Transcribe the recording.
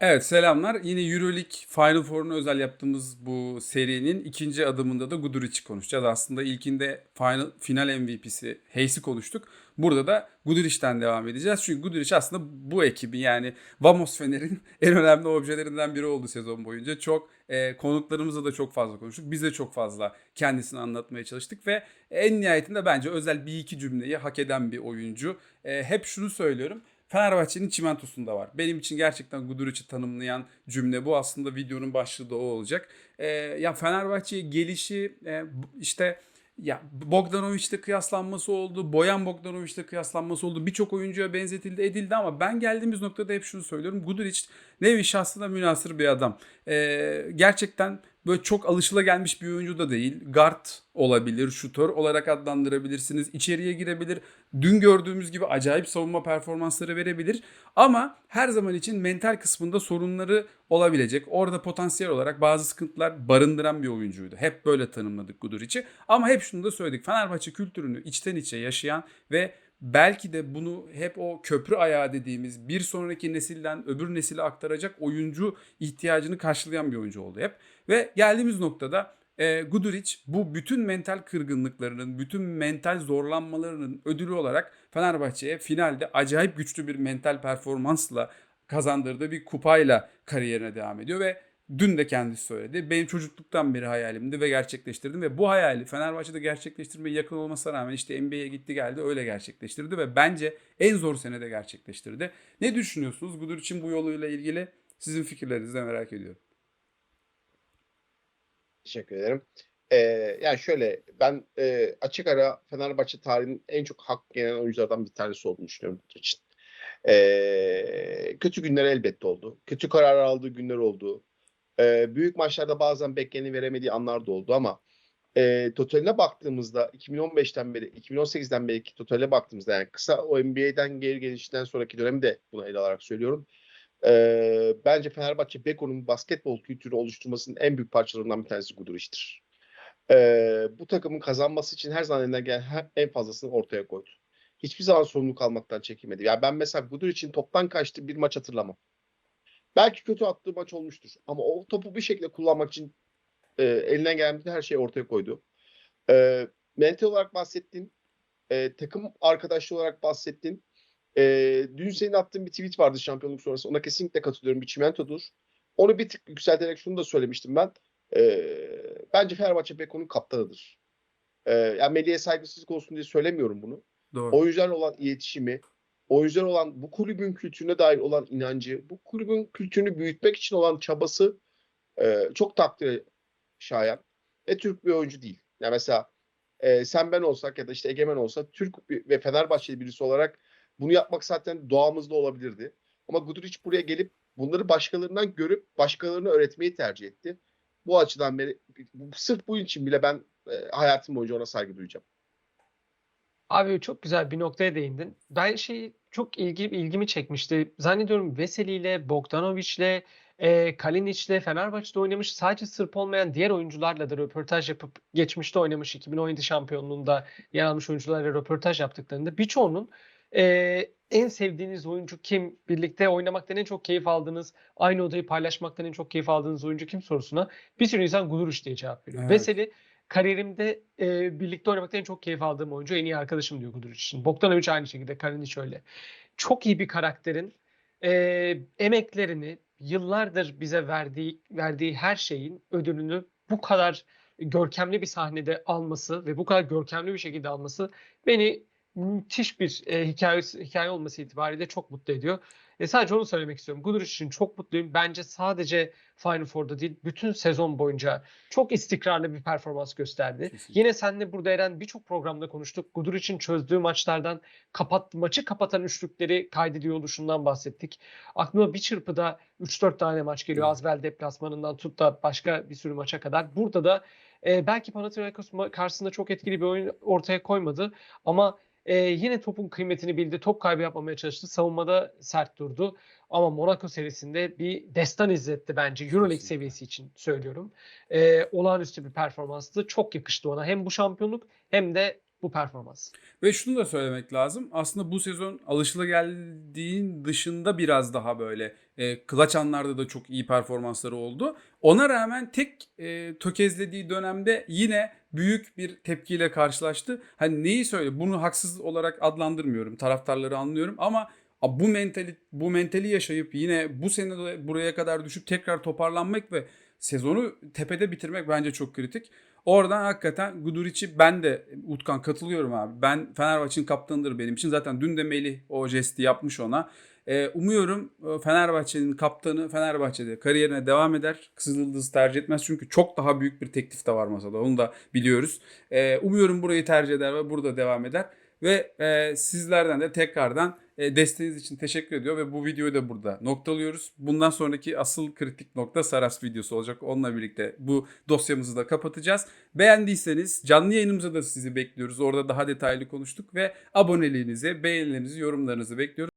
Evet selamlar. Yine Euroleague Final Four'una özel yaptığımız bu serinin ikinci adımında da Guduric'i konuşacağız. Aslında ilkinde final, final MVP'si Hayes'i konuştuk. Burada da Guduric'ten devam edeceğiz. Çünkü Guduric aslında bu ekibin yani Vamos Fener'in en önemli objelerinden biri oldu sezon boyunca. Çok e, konuklarımızla da çok fazla konuştuk. Biz de çok fazla kendisini anlatmaya çalıştık ve en nihayetinde bence özel bir iki cümleyi hak eden bir oyuncu. E, hep şunu söylüyorum. Fenerbahçe'nin çimentosunda var. Benim için gerçekten Guduric'i tanımlayan cümle bu. Aslında videonun başlığı da o olacak. Ee, ya Fenerbahçe'ye gelişi e, işte ya Bogdanovic'le kıyaslanması oldu. Boyan Bogdanovic'le kıyaslanması oldu. Birçok oyuncuya benzetildi edildi ama ben geldiğimiz noktada hep şunu söylüyorum. Guduric nevi şahsına münasır bir adam. Ee, gerçekten böyle çok alışılagelmiş bir oyuncu da değil. Guard olabilir, şutör olarak adlandırabilirsiniz. İçeriye girebilir. Dün gördüğümüz gibi acayip savunma performansları verebilir. Ama her zaman için mental kısmında sorunları olabilecek. Orada potansiyel olarak bazı sıkıntılar barındıran bir oyuncuydu. Hep böyle tanımladık Guduric'i. Ama hep şunu da söyledik. Fenerbahçe kültürünü içten içe yaşayan ve belki de bunu hep o köprü ayağı dediğimiz bir sonraki nesilden öbür nesile aktaracak oyuncu ihtiyacını karşılayan bir oyuncu oldu hep. Ve geldiğimiz noktada e, Guduric bu bütün mental kırgınlıklarının, bütün mental zorlanmalarının ödülü olarak Fenerbahçe'ye finalde acayip güçlü bir mental performansla kazandırdığı bir kupayla kariyerine devam ediyor ve dün de kendisi söyledi. Benim çocukluktan beri hayalimdi ve gerçekleştirdim ve bu hayali Fenerbahçe'de gerçekleştirmeye yakın olmasına rağmen işte NBA'ye gitti geldi öyle gerçekleştirdi ve bence en zor senede gerçekleştirdi. Ne düşünüyorsunuz Guduric'in bu yoluyla ilgili? Sizin fikirlerinizi merak ediyorum. Teşekkür ederim. Ee, yani şöyle ben e, açık ara Fenerbahçe tarihinin en çok hak yenen oyunculardan bir tanesi olduğunu düşünüyorum Guduric için. Ee, kötü günler elbette oldu. Kötü karar aldığı günler oldu. Ee, büyük maçlarda bazen bekleni veremediği anlar da oldu ama e, totaline baktığımızda 2015'ten beri 2018'den beri totaline baktığımızda yani kısa o NBA'den geri gelişten sonraki dönemi de buna ele alarak söylüyorum. Ee, bence Fenerbahçe Beko'nun basketbol kültürü oluşturmasının en büyük parçalarından bir tanesi Guduric'tir. Ee, bu takımın kazanması için her zaman elinden gelen her- en fazlasını ortaya koydu. Hiçbir zaman sorumluluk almaktan çekinmedi. Yani ben mesela Guduric'in toptan kaçtığı bir maç hatırlamam. Belki kötü attığı maç olmuştur. Ama o topu bir şekilde kullanmak için e, elinden gelen her şeyi ortaya koydu. E, mental olarak bahsettin. E, takım arkadaşlığı olarak bahsettin. E, dün senin attığın bir tweet vardı şampiyonluk sonrası. Ona kesinlikle katılıyorum. Bir çimentodur. Onu bir tık yükselterek şunu da söylemiştim ben. E, bence Fenerbahçe Beko'nun kaptanıdır. E, yani Melih'e saygısızlık olsun diye söylemiyorum bunu. Doğru. Oyuncularla olan iletişimi, oyuncular olan bu kulübün kültürüne dair olan inancı, bu kulübün kültürünü büyütmek için olan çabası e, çok takdire şayan. Ve Türk bir oyuncu değil. Yani mesela e, sen ben olsak ya da işte Egemen olsa Türk ve Fenerbahçeli birisi olarak bunu yapmak zaten doğamızda olabilirdi. Ama Guduric buraya gelip bunları başkalarından görüp başkalarına öğretmeyi tercih etti. Bu açıdan beri sırf bu için bile ben e, hayatım boyunca ona saygı duyacağım. Abi çok güzel bir noktaya değindin. Ben şey çok ilgi ilgimi çekmişti. Zannediyorum Veseli ile Bogdanovic'le e, Kalinic'le Fenerbahçe'de oynamış sadece Sırp olmayan diğer oyuncularla da röportaj yapıp geçmişte oynamış 2017 şampiyonluğunda yer almış oyuncularla röportaj yaptıklarında birçoğunun e, en sevdiğiniz oyuncu kim? Birlikte oynamaktan en çok keyif aldığınız, aynı odayı paylaşmaktan en çok keyif aldığınız oyuncu kim sorusuna bir sürü insan Guduric diye cevap veriyor. Evet. Veseli kariyerimde e, birlikte oynamaktan en çok keyif aldığım oyuncu en iyi arkadaşım diyor Guduric için. Bogdanovic aynı şekilde, Kalinic öyle. Çok iyi bir karakterin e, emeklerini yıllardır bize verdiği verdiği her şeyin ödülünü bu kadar görkemli bir sahnede alması ve bu kadar görkemli bir şekilde alması beni müthiş bir e, hikaye, hikaye olması itibariyle çok mutlu ediyor. E, sadece onu söylemek istiyorum. Guduric için çok mutluyum. Bence sadece Final Four'da değil, bütün sezon boyunca çok istikrarlı bir performans gösterdi. Kesinlikle. Yine seninle burada Eren birçok programda konuştuk. Guduric'in çözdüğü maçlardan kapat, maçı kapatan üçlükleri kaydediyor oluşundan bahsettik. Aklıma bir çırpıda 3-4 tane maç geliyor. Evet. Azvel deplasmanından tut da başka bir sürü maça kadar. Burada da e, belki Panathinaikos karşısında çok etkili bir oyun ortaya koymadı ama e, yine topun kıymetini bildi. Top kaybı yapmamaya çalıştı. Savunmada sert durdu. Ama Monaco serisinde bir destan izletti bence. Euroleague seviyesi için söylüyorum. E, olağanüstü bir performanstı. Çok yakıştı ona. Hem bu şampiyonluk hem de bu performans. Ve şunu da söylemek lazım. Aslında bu sezon alışılageldiğin dışında biraz daha böyle e, clutch anlarda da çok iyi performansları oldu. Ona rağmen tek e, tökezlediği dönemde yine büyük bir tepkiyle karşılaştı. Hani neyi söyle? Bunu haksız olarak adlandırmıyorum. Taraftarları anlıyorum ama bu mentali bu mentali yaşayıp yine bu sene de buraya kadar düşüp tekrar toparlanmak ve sezonu tepede bitirmek bence çok kritik. Oradan hakikaten Guduric'i ben de Utkan katılıyorum abi. Ben Fenerbahçe'nin kaptanıdır benim için. Zaten dün de Melih o jesti yapmış ona. Ee, umuyorum e, Fenerbahçe'nin kaptanı Fenerbahçe'de kariyerine devam eder. Kızıl Yıldız tercih etmez çünkü çok daha büyük bir teklif de var masada. Onu da biliyoruz. Ee, umuyorum burayı tercih eder ve burada devam eder. Ve e, sizlerden de tekrardan e, desteğiniz için teşekkür ediyor ve bu videoyu da burada noktalıyoruz. Bundan sonraki asıl kritik nokta Saras videosu olacak. Onunla birlikte bu dosyamızı da kapatacağız. Beğendiyseniz canlı yayınımıza da sizi bekliyoruz. Orada daha detaylı konuştuk ve aboneliğinizi, beğenilerinizi, yorumlarınızı bekliyoruz.